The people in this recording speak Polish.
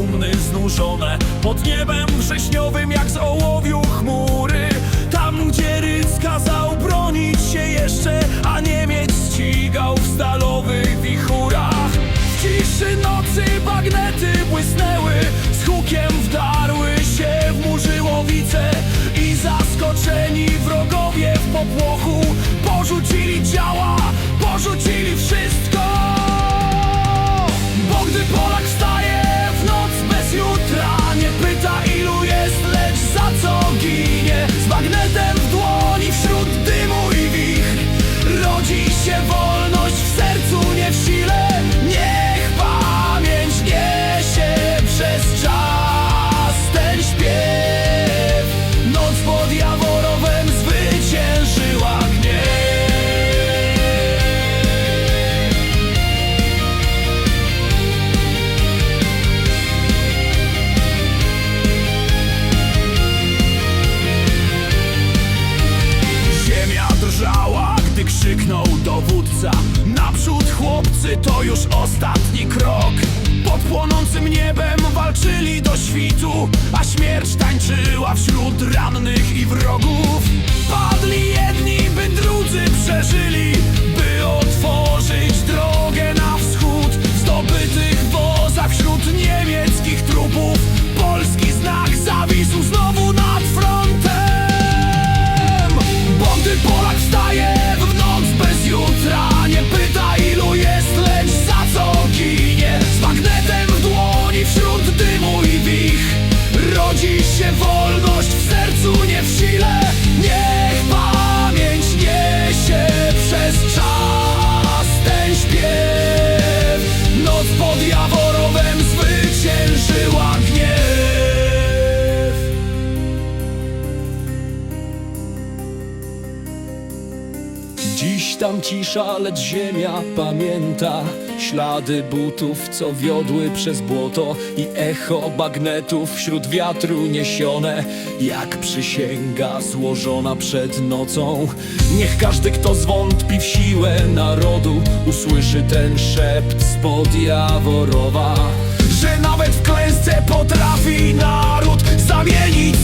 trumny znużone pod niebem to już ostatni krok? Pod płonącym niebem walczyli do świtu A śmierć tańczyła wśród rannych i wrogów. Padli jedni, by drudzy przeżyli By Dziś tam cisza, lecz ziemia pamięta. Ślady butów, co wiodły przez błoto I echo bagnetów wśród wiatru niesione. Jak przysięga złożona przed nocą. Niech każdy, kto zwątpi w siłę narodu Usłyszy ten szept spod Jaworowa. Że nawet w klęsce potrafi naród zamienić